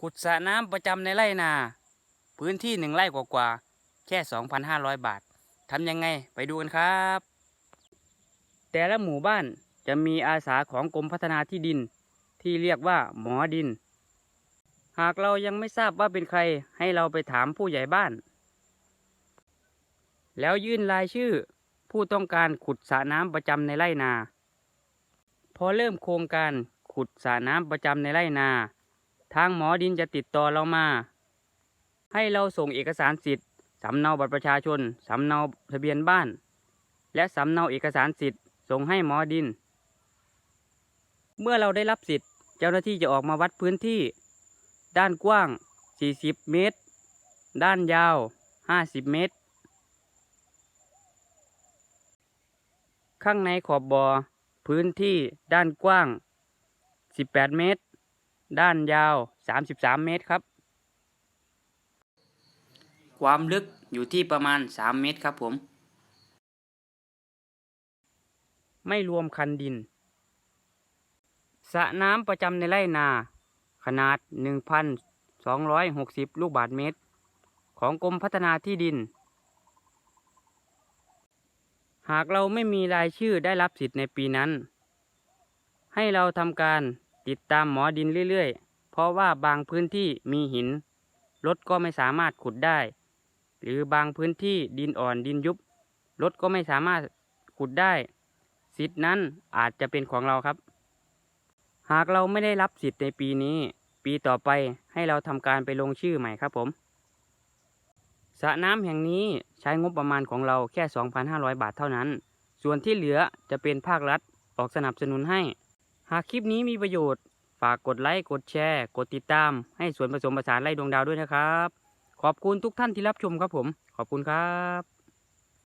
ขุดสระน้ำประจำในไร่นา พื้นที่หนึ่งไร่กว่าๆแค่ 2,500 บาททำยังไงไปดูกันครับ แต่ละหมู่บ้านจะมีอาสาของกรมพัฒนาที่ดิน ที่เรียกว่าหมอดิน หากเรายังไม่ทราบว่าเป็นใครให้เราไปถามผู้ใหญ่บ้าน แล้วยื่นรายชื่อผู้ต้องการขุดสระน้ำประจำในไร่นา พอเริ่มโครงการขุดสระน้ำประจำในไร่นา ทางหมอดินจะติดต่อเรามา ให้เราส่งเอกสารสิทธิ์สำเนาบัตรประชาชน สำเนาทะเบียนบ้าน และสำเนาเอกสารสิทธิ์ส่งให้หมอดิน เมื่อเราได้รับสิทธิ์ เจ้าหน้าที่จะออกมาวัดพื้นที่ ด้านกว้าง 40 เมตร ด้านยาว 50 เมตร ข้างในขอบบ่อพื้นที่ด้านกว้าง 18 เมตร ด้านยาว 33 เมตรครับ ความลึกอยู่ที่ประมาณ 3 เมตรครับผม ไม่รวมคันดินสระน้ำประจำในไร่นา ขนาด 1,260 ลูกบาศก์เมตร ของกรมพัฒนาที่ดิน หากเราไม่มีรายชื่อได้รับสิทธิ์ในปีนั้น ให้เราทำการ ติดตามหมอดินเรื่อยๆ เพราะว่าบางพื้นที่มีหิน รถก็ไม่สามารถขุดได้ หรือบางพื้นที่ดินอ่อนดินยุบ รถก็ไม่สามารถขุดได้ สิทธินั้นอาจจะเป็นของเราครับ หากเราไม่ได้รับสิทธิ์ในปีนี้ ปีต่อไปให้เราทำการไปลงชื่อใหม่ครับผมสระน้ำแห่งนี้ใช้งบประมาณของเราแค่ 2,500 บาทเท่านั้น ส่วนที่เหลือจะเป็นภาครัฐออกสนับสนุนให้ หากคลิปนี้มีประโยชน์ ฝากกดไลค์กดแชร์ กดติดตาม ให้สวนผสมผสานไร่ดวงดาวด้วยนะครับ ขอบคุณทุกท่านที่รับชมครับผม ขอบคุณครับ